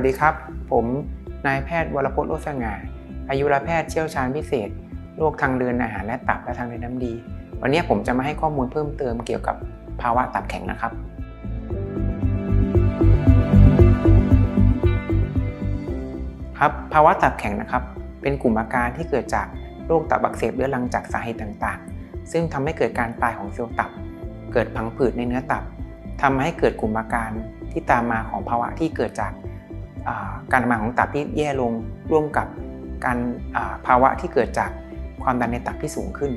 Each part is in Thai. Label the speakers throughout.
Speaker 1: สดีครับ ผมนายแพทย์วรพจน์โลสง่าอายุรแพทย์เชี่ยวชาญพิเศษโรคทางเดินอาหารและตับและทางเดินน้ำดี วันนี้ผมจะมาให้ข้อมูลเพิ่มเติมเกี่ยวกับภาวะตับแข็งนะครับ ครับภาวะตับแข็งนะครับ เป็นกลุ่มอาการที่เกิดจากโรคตับอักเสบเรื้อรังจากสาเหตุต่างๆ ซึ่งทำให้เกิดการตายของเซลล์ตับ เกิดพังผืดในเนื้อตับทำให้เกิดกลุ่มอาการที่ตามมาของภาวะที่เกิดจาก การทำงานของตับที่แย่ลงร่วมกับการภาวะที่เกิดจากความดันในตับที่สูงขึ้น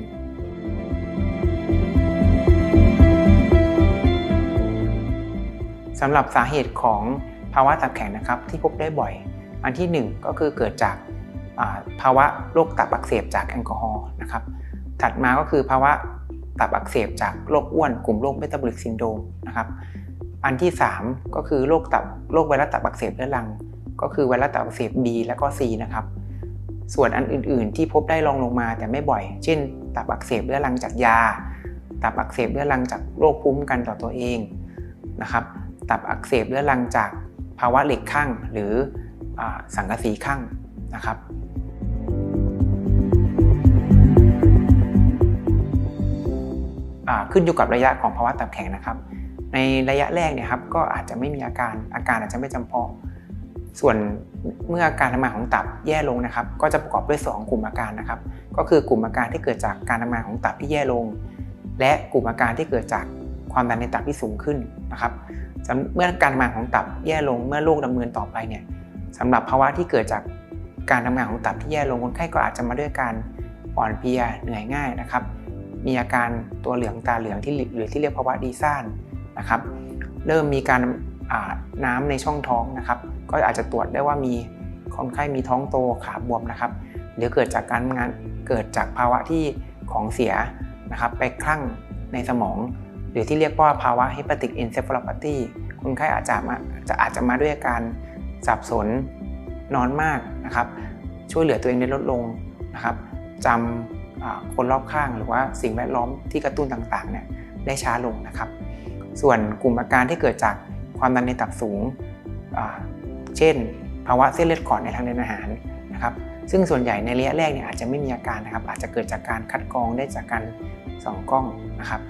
Speaker 1: สำหรับสาเหตุของภาวะตับแข็งนะครับที่พบได้บ่อย อันที่ 1 ก็คือเกิดจากาภาวะโรคตับอักเสบจากแอลกอฮอล์นะครับ ถัดมาก็คือภาวะตับอักเสบจากโรคอ้วนกลุ่มโรคเมตาบอลิกซินโดมนะครับ อันที่ 3 ก็คือโรคตับโรคไวรัสตับอักเสบเรื้อรัง ก็คือไวรัสตับอักเสบ B และก็ C นะครับ ส่วนอันอื่น ๆ ที่พบได้รองลงมาแต่ไม่บ่อย เช่น ตับอักเสบเรื้อรังจากยา ตับอักเสบเรื้อรังจากโรคภูมิกันต่อตัวเองนะครับ ตับอักเสบเรื้อรังจากภาวะเหล็กข้างหรืออสังกะสีข้างนะครับขึ้นอยู่กับระยะของภาวะตับแข็งนะครับ ในระยะแรกเนี่ยครับก็อาจจะไม่มีอาการอาการอาจจะไม่จำเพาะส่วนเมื่อการทำงานของตับแย่ลงนะครับ ก็จะประกอบด้วย 2 กลุ่มอาการนะครับ ก็คือกลุ่มอาการที่เกิดจากการทำงานของตับที่แย่ลง และกลุ่มอาการที่เกิดจากความดันในตับที่สูงขึ้นนะครับเมื่อการทำงานของตับแย่ลงเมื่อโรคดำเนินต่อไปเนี่ยสำหรับภาวะที่เกิดจากการทำงานของตับที่แย่ลงคนไข้ก็อาจจะมาด้วยการอ่อนเพลียเหนื่อยง่ายนะครับ มีอาการตัวเหลืองตาเหลืองที่หรือที่เรียกภาวะดีซ่าน นะครับ เริ่มมีการน้ำในช่องท้องนะครับ ก็อาจจะตรวจได้ว่ามีคนไข้มีท้องโตขาบวมนะครับ หรือเกิดจากการงานเกิดจากภาวะที่ของเสียนะครับ ไปคลั่งในสมอง หรือที่เรียกว่าภาวะ hepatic encephalopathy คนไข้อาจจะมาจะอาจจะมาด้วยอาการสับสนนอนมากนะครับ ช่วยเหลือตัวเองได้ลดลงนะครับจำคนรอบข้างหรือว่าสิ่งแวดล้อมที่กระตุ้นต่างๆเนี่ยได้ช้าลงนะครับ ส่วนกลุ่มอาการที่เกิดจากความดันในตับสูง เช่น ภาวะเส้นเลือดขอดในทางเดินอาหารนะครับ ซึ่งส่วนใหญ่ในระยะแรกเนี่ยอาจจะไม่มีอาการนะครับ อาจจะเกิดจากการคัดกรองได้จากการส่องกล้องนะครับ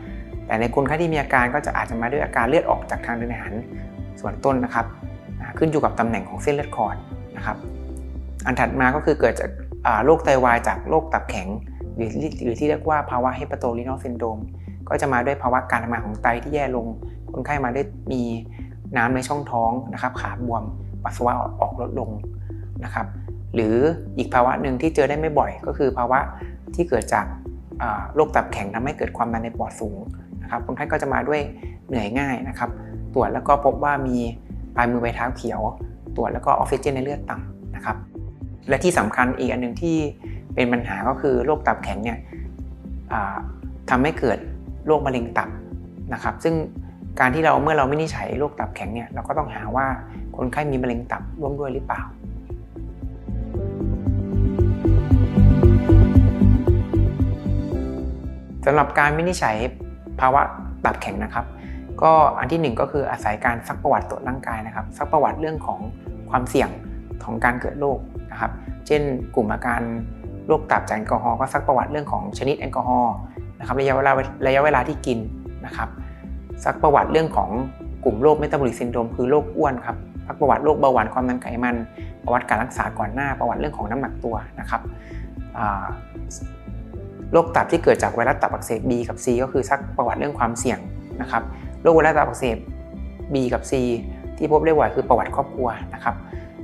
Speaker 1: แต่ในคนไข้ที่มีอาการก็จะอาจจะมาด้วยอาการเลือดออกจากทางเดินอาหารส่วนต้นนะครับ ขึ้นอยู่กับตำแหน่งของเส้นเลือดขอดนะครับ อันถัดมาก็คือเกิดจากโรคไตวายจากโรคตับแข็งหรือหรือที่เรียกว่าภาวะเฮปาโตลินอลซินโดม ก็จะมาด้วยภาวะการทำงานของไตที่แย่ลง คนไข้มาได้มีน้ำในช่องท้องนะครับ ขาบวม ปัสสาวะออกลดลงนะครับ หรืออีกภาวะหนึ่งที่เจอได้ไม่บ่อย ก็คือภาวะที่เกิดจากโรคตับแข็งทำให้เกิดความดันในปอดสูงนะครับ คนไข้ก็จะมาด้วยเหนื่อยง่ายนะครับ ตรวจแล้วก็พบว่ามีปลายมือปลายเท้าเขียว ตรวจแล้วก็ออกซิเจนในเลือดต่ำนะครับ และที่สำคัญอีกอันหนึ่งที่เป็นปัญหาก็คือโรคตับแข็งเนี่ยทำให้เกิด โรคมะเร็งตับนะครับ ซึ่งการที่เราเมื่อเราไม่นิจฉัยโรคตับแข็งเนี่ยเราก็ต้องหาว่าคนไข้มีมะเร็งตับร่วมด้วยหรือเปล่า สำหรับการวินิจฉัยภาวะตับแข็งนะครับ ก็อันที่หนึ่งก็คืออาศัยการซักประวัติตรวจร่างกายนะครับซักประวัติเรื่องของความเสี่ยงของการเกิดโรคนะครับ เช่น กลุ่มอาการโรคตับจากแอลกอฮอล์ก็ซักประวัติเรื่องของชนิดแอลกอฮอล์ นะครับระยะเวลาระยะเวลาที่กินนะครับซักประวัติเรื่องของกลุ่มโรคเมตาบอลิกซินโดรมคือโรคอ้วนครับซักประวัติโรคเบาหวานความดันไขมันประวัติการรักษาก่อนหน้าประวัติเรื่องของน้ำหนักตัวนะครับโรคตับที่เกิดจากไวรัสตับอักเสบ B กับ C ก็คือซักประวัติเรื่องความเสี่ยงนะครับโรคไวรัสตับอักเสบ B กับ C ที่พบได้บ่อยคือประวัติครอบครัวนะครับ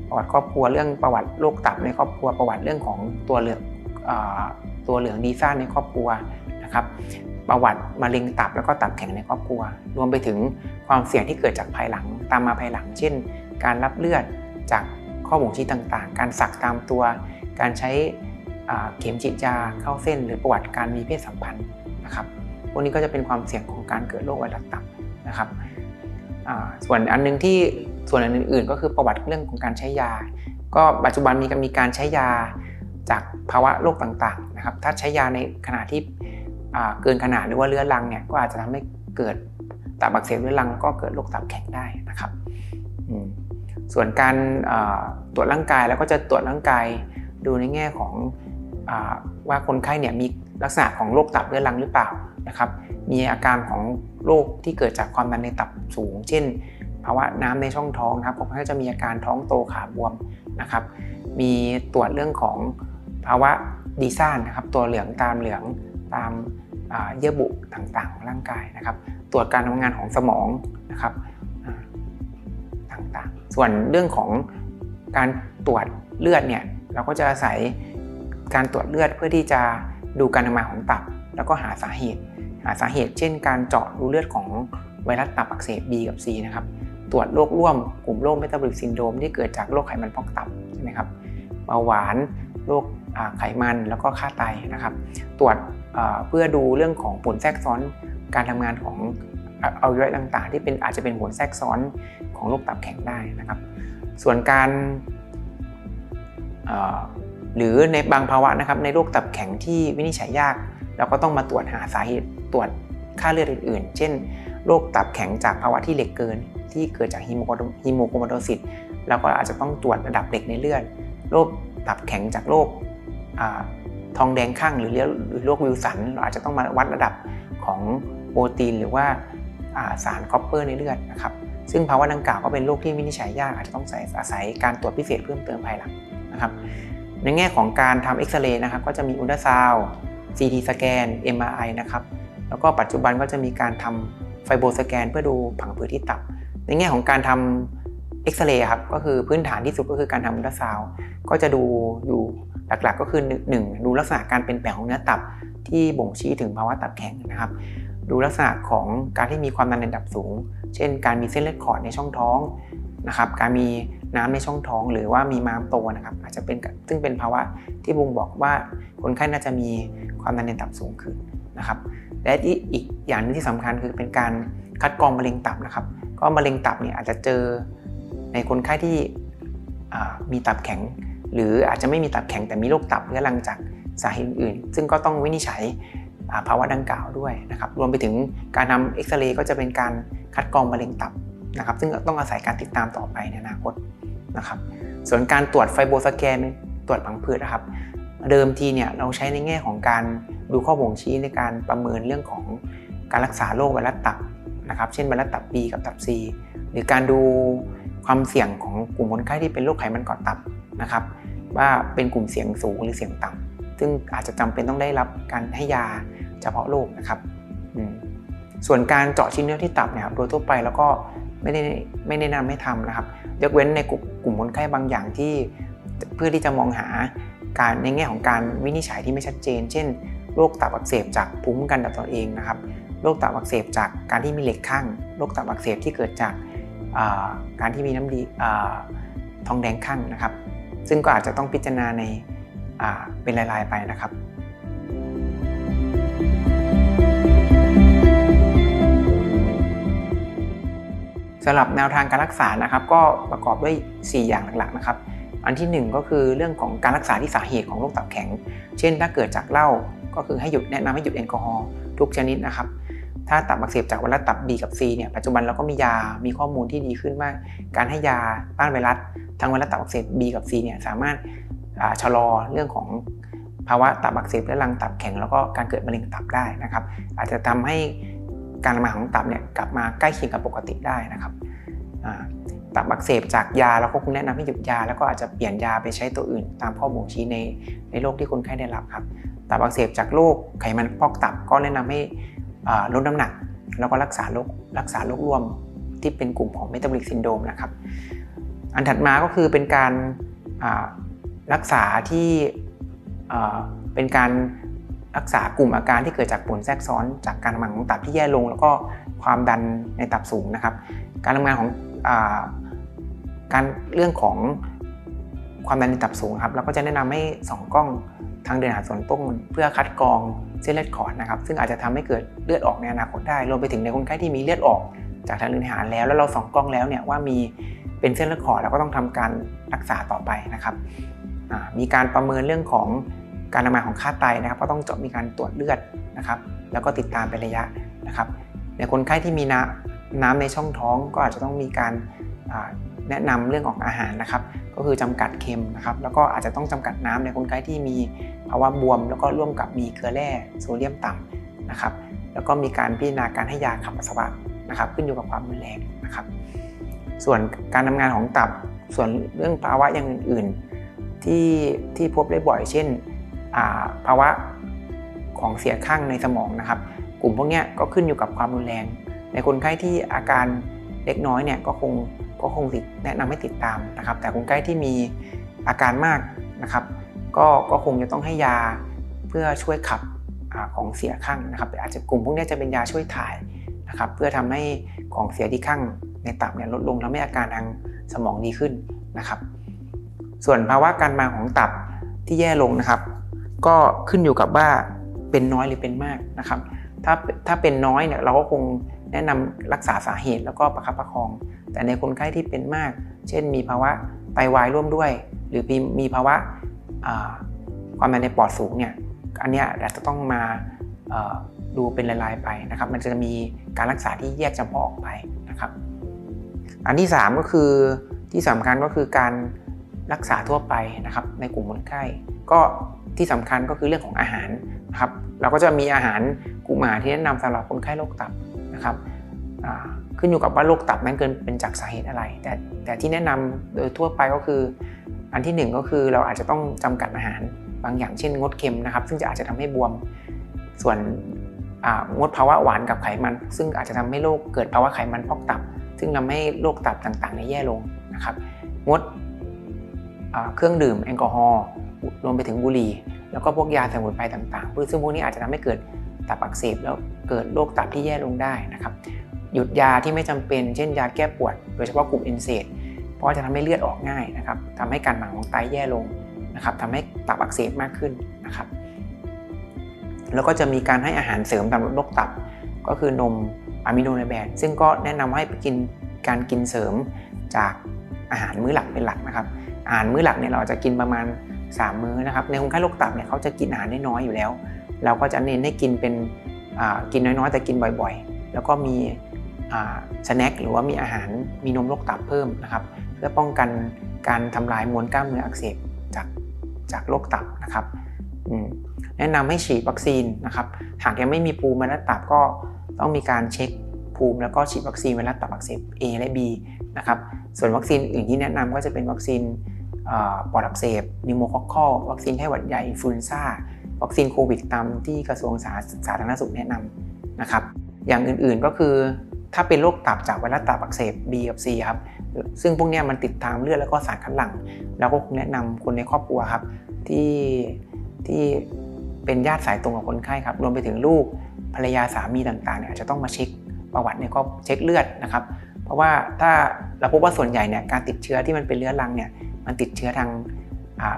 Speaker 1: ประวัติครอบครัวเรื่องประวัติโรคตับในครอบครัวประวัติเรื่องของตัวเหลืองอตัวเหลืองดีซ่านในครอบครัว นะครับประวัติมะเร็งตับแล้วก็ตับแข็งในครอบครัว รวมไปถึงความเสี่ยงที่เกิดจากภายหลังตามมาภายหลัง เช่น การรับเลือดจากข้อบ่งชี้ต่างๆ การสักตามตัว การใช้เข็มฉีดยาเข้าเส้น หรือประวัติการมีเพศสัมพันธ์นะครับพวกนี้ก็จะเป็นความเสี่ยงของการเกิดโรคไวรัสตับนะครับส่วนอันหนึงที่ส่วนอันอื่นๆ ก็คือประวัติเรื่องของการใช้ยา ก็ปัจจุบันมีการมีการใช้ยาจากภาวะโรคต่างๆนะครับถ้าใช้ยาในขณะที่ เกินขนาดหรือว่าเรื้อรังเนี่ยก็อาจจะทำให้เกิดตับอักเสบเรื้อรังก็เกิดโรคตับแข็งได้นะครับส่วนการตรวจร่างกายแล้วก็จะตรวจร่างกายดูในแง่ของอว่าคนไข้เนี่ยมีลักษณะของโรคตับเรื้อรังหรือเปล่านะครับ มีอาการของโรคที่เกิดจากความดันในตับสูง เช่นภาวะน้ำในช่องท้องนะครับคนไข้จะมีอาการท้องโตขาบวมนะครับ มีตรวจเรื่องของภาวะดีซ่านนะครับ ตัวเหลืองตามเหลืองตาม เยื่อบุต่างๆของร่างกายนะครับ ตรวจการทำงานของสมองนะครับต่างๆ ส่วนเรื่องของการตรวจเลือดเนี่ยเราก็จะอาศัยการตรวจเลือดเพื่อที่จะดูการทำงานของตับ แล้วก็หาสาเหตุ หาสาเหตุเช่น การเจาะดูเลือดของไวรัสตับอักเสบ B กับ C นะครับตรวจโรคร่วมกลุ่มโรคเมตาบอลิกซินโดมที่เกิดจากโรคไขมันพอกตับใช่ไหมครับเบาหวานโรคไขมันแล้วก็ค่าไตนะครับ ตรวจ เพื่อดูเรื่องของผลแทรกซ้อนการทำงานของอวัยวะต่างๆ ที่เป็นอาจจะเป็นผลแทรกซ้อนของโรคตับแข็งได้นะครับ ส่วนการหรือในบางภาวะนะครับในโรคตับแข็งที่วินิจฉัยยาก เราก็ต้องมาตรวจหาสาเหตุตรวจค่าเลือดอื่นๆ เช่น โรคตับแข็งจากภาวะที่เหล็กเกิน ที่เกิดจากฮีโมโกลมาโดซิตเราก็อาจจะต้องตรวจระดับเหล็กในเลือดโรคตับแข็งจากโรค ทองแดงข้างหรือโรควิลสันเราอาจจะต้องมาวัดระดับของโปรตีนหรือว่าสารคอปเปอร์ในเลือดนะครับซึ่งภาวะดังกล่าวก็เป็นโรคที่วินิจฉัยยากอาจจะต้องอาศัยการตรวจพิเศษเพิ่มเติมภายหลังนะครับในแง่ของการทำเอ็กซเรย์นะครับก็จะมีอุลตราซาวด์ CT สแกน MRI นะครับแล้วก็ปัจจุบันก็จะมีการทำไฟโบสแกน เพื่อดูผังผืดที่ตับ ในแง่ของการทำเอ็กซเรย์ครับก็คือพื้นฐานที่สุดก็คือการทำอุลตราซาวด์ก็จะดูอยู่ หลักๆ ก็คือ 1 ดูลักษณะการเป็นแปลงของเนื้อตับที่บ่งชี้ถึงภาวะตับแข็งนะครับ ดูลักษณะของการที่มีความดันในระดับสูง เช่น การมีเส้นเลือดขอดในช่องท้องนะครับ การมีน้ำในช่องท้อง หรือว่ามีม้ามโตนะครับ อาจจะเป็นซึ่งเป็นภาวะที่บุงบอกว่าคนไข้น่าจะมีความดันในตับสูงขึ้นนะครับ และที่อีกอย่างนึงที่สำคัญคือเป็นการคัดกรองมะเร็งตับนะครับ ก็มะเร็งตับเนี่ยอาจจะเจอในคนไข้ที่มีตับแข็ง หรืออาจจะไม่มีตับแข็งแต่มีโรคตับเรื้อรังจากสาเหตุอื่น ซึ่งก็ต้องวินิจฉัยภาวะดังกล่าวด้วยนะครับ รวมไปถึงการทำเอ็กซเรย์ก็จะเป็นการคัดกรองมะเร็งตับนะครับ ซึ่งต้องอาศัยการติดตามต่อไปในอนาคตนะครับ ส่วนการตรวจไฟโบสแกนตรวจผังผืดนะครับ เดิมทีเนี่ยเราใช้ในแง่ของการดูข้อบ่งชี้ในการประเมินเรื่องของการรักษาโรคไวรัสตับนะครับ เช่นไวรัสตับ B กับตับ C หรือการดูความเสี่ยงของกลุ่มคนไข้ที่เป็นโรคไขมันก่อตับ นะครับ ว่าเป็นกลุ่มเสี่ยงสูงหรือเสี่ยงต่ำซึ่งอาจจะจำเป็นต้องได้รับการให้ยาเฉพาะโรคนะครับ ส่วนการเจาะชิ้นเนื้อที่ตับเนี่ยโดยทั่วไปแล้วก็ไม่ได้ไม่แนะนำให้ทำนะครับยกเว้นในกลุ่มกลุ่มคนไข้บางอย่างที่เพื่อที่จะมองหาการในแง่ของการวินิจฉัยที่ไม่ชัดเจน เช่นโรคตับอักเสบจากภูมิคุ้มกันตับตัวเองนะครับโรคตับอักเสบจากการที่มีเหล็กข้างโรคตับอักเสบที่เกิดจากการที่มีน้ำดีทองแดงข้างนะครับ ซึ่งก็อาจจะต้องพิจารณาในเป็นรายๆไปนะครับ สำหรับแนวทางการรักษานะครับก็ประกอบด้วย 4 อย่างหลักๆนะครับ อันที่ 1 ก็คือเรื่องของการรักษาที่สาเหตุของโรคตับแข็ง เช่น ถ้าเกิดจากเหล้าก็คือให้หยุดแนะนำให้หยุดแอลกอฮอล์ทุกชนิดนะครับ ถ้าตับอักเสบจากไวรัสตับ B กับ C เนี่ยปัจจุบันเราก็มียา มีข้อมูลที่ดีขึ้นมาก การให้ยาต้านไวรัสทางไวรัสตับอักเสบ B กับ C เนี่ยสามารถชะลอเรื่องของภาวะตับอักเสบและรังตับแข็งแล้วก็การเกิดมะเร็งตับได้นะครับ อาจจะทำให้การทำงาของตับเนี่ยกลับมาใกล้เคียงกับปกติได้นะครับตับอักเสบจากยาเราก็คงแนะนำให้หยุดยา แล้วก็อาจจะเปลี่ยนยาไปใช้ตัวอื่น ตามข้อบ่งชี้ในในโรคที่คนไข้ได้รับครับตับอักเสบจากโรคไขมันพอกตับก็แนะนำให้ ลดน้ำหนัก แล้วก็รักษาโรครักษาโรคร่วมที่เป็นกลุ่มของเมตาบอลิกซินโดมนะครับ อันถัดมาก็คือเป็นการรักษาที่เป็นการรักษากลุ่มอาการที่เกิดจากผลแทรกซ้อน จากการทำงานของตับที่แย่ลง แล้วก็ความดันในตับสูงนะครับ การทำงานของอการเรื่องของความดันในตับสูงครับเราก็จะแนะนำให้ส่องกล้อง ทางเดินอาหารส่วนต้นเพื่อคัดกรองเส้นเลือดขอดนะครับ ซึ่งอาจจะทำให้เกิดเลือดออกในอนาคตได้ รวมไปถึงในคนไข้ที่มีเลือดออก จากทางเดินอาหารแล้วแล้วเราส่องกล้องแล้วเนี่ยว่ามีเป็นเส้นเลือดขอดเราก็ต้องทำการรักษาต่อไปนะครับมีการประเมินเรื่องของการทำงานของค่าไตนะครับ ก็ต้องเจมีการตรวจเลือดนะครับ แล้วก็ติดตามเป็นระยะนะครับ ในคนไข้ที่มีน้ำน้ำในช่องท้องก็อาจจะต้องมีการแนะนำเรื่องของอาหารนะครับก็คือจำกัดเค็มนะครับแล้วก็อาจจะต้องจำกัดน้ำในคนไข้ที่มีภาวะบวม แล้วก็ร่วมกับมีเกลือแร่โซเดียมต่ำนะครับแล้วก็มีการพิจารณาการให้ยาขับปัสสาวะนะครับขึ้นอยู่กับความรุนแรงนะครับ ส่วนการทำงานของตับส่วนเรื่องภาวะอย่างอื่นๆที่ที่พบได้บ่อย เช่นภาวะของเสียข้างในสมองนะครับ กลุ่มพวกนี้ก็ขึ้นอยู่กับความรุนแรง ในคนไข้ที่อาการเล็กน้อยเนี่ยก็คง ก็คงติดแนะนำให้ติดตามนะครับ แต่คนไข้ที่มีอาการมากนะครับก็ก็คงจะต้องให้ยาเพื่อช่วยขับอของเสียข้างนะครับ อาจจะกลุ่มพวกนี้จะเป็นยาช่วยถ่ายนะครับ เพื่อทำให้ของเสียที่ข้างในตับเนี่ยลดลงทำให้อาการทางสมองดีขึ้นนะครับ ส่วนภาวะการมาของตับที่แย่ลงนะครับ ก็ขึ้นอยู่กับว่าเป็นน้อยหรือเป็นมากนะครับ ถ้าถ้าเป็นน้อยเนี่ยเราก็คง แนะนำรักษาสาเหตุแล้วก็ประคับประคอง แต่ในคนไข้ที่เป็นมาก เช่น มีภาวะไตวายร่วมด้วย หรือมีมีภาวะความดันในปอดสูงเนี่ยอันนี้อาจจะต้องมาดูเป็นรายๆไปนะครับ มันจะมีการรักษาที่แยกจำเพาะออกไปนะครับ อันที่ 3 ก็คือที่สำคัญก็คือการรักษาทั่วไปนะครับ ในกลุ่มคนไข้ก็ที่สำคัญก็คือเรื่องของอาหารนะครับ เราก็จะมีอาหารกลุ่มอาหารที่แนะนำสำหรับคนไข้โรคตับ นะครับขึ้นอยู่กับว่าโรคตับนั้นเกินเป็นจากสาเหตุอะไร แต่แต่ที่แนะนำโดยทั่วไปก็คือ อันที่ 1 ก็คือเราอาจจะต้องจำกัดอาหารบางอย่างเช่นงดเค็มนะครับ ซึ่งจะอาจจะทำให้บวมส่วนงดภาวะหวานกับไขมัน ซึ่งอาจจะทำให้โรคเกิดภาวะไขมันพอกตับ ซึ่งทำให้โรคตับต่างๆในแย่ลงนะครับงดเครื่องดื่มแอลกอฮอล์รวมไปถึงบุหรี่ แล้วก็พวกยาสมุนไพรต่างๆซึ่งพวกนี้อาจจะทำให้เกิดตับอักเสบแล้ว เกิดโรคตับที่แย่ลงได้นะครับหยุดยาที่ไม่จำเป็นเช่นยาแก้ปวด โดยเฉพาะกลุ่มเอนเซดเพราะจะทำให้เลือดออกง่ายนะครับทำให้การหมั่งของไตแย่ลงนะครับทำให้ตับอักเสบมากขึ้นนะครับ แล้วก็จะมีการให้อาหารเสริมตามโรคตับ ก็คือนมอะมิโนไนแบนซึ่งก็แนะนำให้ไปกินการกินเสริมจากอาหารมื้อหลักเป็นหลักนะครับ อาหารมื้อหลักเนี่ยเราจะกินประมาณ 3 มื้อนะครับ ในคนไข้โรคตับเนี่ยเขาจะกินอาหารน้อยอยู่แล้ว เราก็จะเน้นให้กินเป็น กินน้อยๆ แต่กินบ่อยๆ แล้วก็มีสแน็คหรือว่ามีอาหารมีนมโรคตับเพิ่มนะครับเพื่อป้องกันการทำลายมวลกล้ามเนื้ออักเสบจากจากโรคตับนะครับแนะนำให้ฉีดวัคซีนนะครับหากยังไม่มีภูมิไวรัตับก็ต้องมีการเช็คภูมิแล้วก็ฉีดวัคซีนไวรัสตับอักเสบ A และ B นะครับส่วนวัคซีนอื่นที่แนะนำก็จะเป็นวัคซีนปอดอักเสบนิโมคอคคอลวัคซีนไข้หวัดใหญ่อินฟลูเอนซ่า วัคซีนโควิดตามที่กระทรวงสาสาธารณสุขแนะนำนะครับอย่างอื่นๆก็คือถ้าเป็นโรคตับจากไวรัสตับอักเสบ B กับ C ครับซึ่งพวกนี้มันติดทางเลือดแล้วก็สารคัดหลั่งเราก็คงแนะนำคนในครอบครัวครับที่ที่เป็นญาติสายตรงกับคนไข้ครับรวมไปถึงลูกภรรยาสามีต่างๆเนี่ยอาจจะต้องมาเช็คประวัติเนี่ยก็เช็คเลือดนะครับเพราะว่าถ้าเราพบว่าส่วนใหญ่เนี่ยการติดเชื้อที่มันเป็นเรื้อรังเนี่ยมันติดเชื้อทาง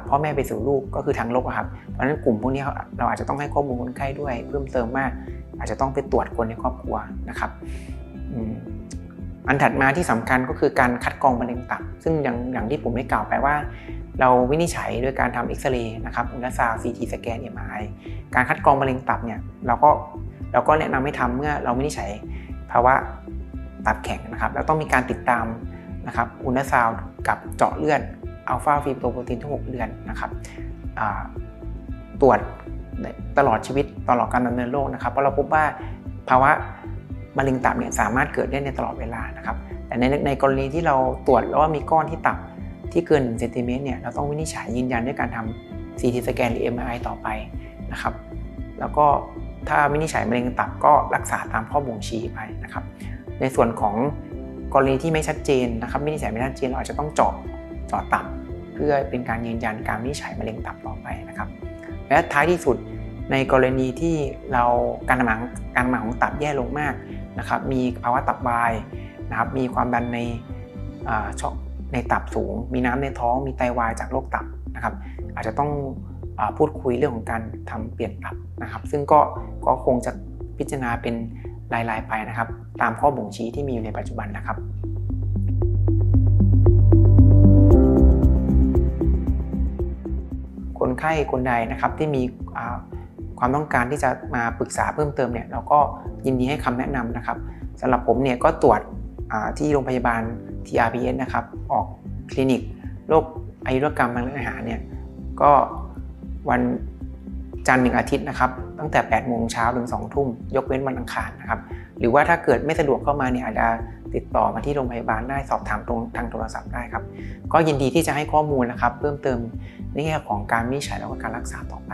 Speaker 1: พ่อแม่ไปสู่ลูกก็คือทางลกครับ เพราะฉะนั้นกลุ่มพวกนี้เราอาจจะต้องให้ข้อมูลคนไข้ด้วย เพิ่มเติมมาก อาจจะต้องไปตรวจคนในครอบครัวนะครับอันถัดมาที่สำคัญก็คือการคัดกรองมะเร็งตับ ซึ่งอย่างอย่างที่ผมได้กล่าวไปว่า เราวินิจฉัยโดยการทำเอ็กซเรย์นะครับอุลตราซาวด์ซีทีสแกนเอ็มไอการคัดกรองมะเร็งตับเนี่ยเราก็เราก็แนะนำให้ทำเมื่อเราวินิจฉัยภาวะตับแข็งนะครับแล้วต้องมีการติดตามนะครับอุลตราซาวด์กับเจาะเลือด อัลฟาฟีโปรตีนทุก 6 เดือนนะครับตรวจตลอดชีวิตตลอดการดำเนินโรคนะครับเพราะเราพบว่าภาวะมะเร็งตับเนี่ยสามารถเกิดได้ในตลอดเวลานะครับแต่ในในกรณีที่เราตรวจแล้วว่ามีก้อนที่ตับที่เกิน1เซนติเมตรเนี่ยเราต้องวินิจฉัยยืนยันด้วยการทำ CT สแกนหรือ MRI ต่อไปนะครับ แล้วก็ถ้าวินิจฉัยมะเร็งตับก็รักษาตามข้อบ่งชี้ไปนะครับ ในส่วนของกรณีที่ไม่ชัดเจนนะครับวินิจฉัยไม่ชัดเจนเราอาจจะต้องเจาะ เจาะตับ เพื่อเป็นการยืนยันการวินิจฉัยมะเร็งตับต่อไปนะครับ และท้ายที่สุดในกรณีที่เราการทำงานการทำงานของตับแย่ลงมากนะครับ มีภาวะตับวายนะครับ มีความดันในช่องในตับสูง มีน้ำในท้อง มีไตวายจากโรคตับนะครับ อาจจะต้องอพูดคุยเรื่องของการทำเปลี่ยนตับนะครับ ซึ่งก็ก็คงจะพิจารณาเป็นรายๆไปนะครับ ตามข้อบ่งชี้ที่มีอยู่ในปัจจุบันนะครับ คนไข้คนใดนะครับที่มีความต้องการที่จะมาปรึกษาเพิ่มเติมเนี่ยเราก็ยินดีให้คำแนะนำนะครับสำหรับผมเนี่ยก็ตรวจที่โรงพยาบาล TRPS นะครับ ออกคลินิกโรคอายุรกรรมทางเดินอาหารเนี่ยก็วันจันทร์หนึ่งอาทิตย์นะครับ ตั้งแต่8โมงเช้าถึง2ทุ่มยกเว้นวันอังคารนะครับ หรือว่าถ้าเกิดไม่สะดวกเข้ามาเนี่ยอาจจะ ติดต่อมาที่โรงพยาบาลได้สอบถามตรงทางโทรศัพท์ได้ครับ ก็ยินดีที่จะให้ข้อมูลนะครับ เพิ่มเติมในแง่ของการวินิจฉัยแล้วก็การรักษาต่อไป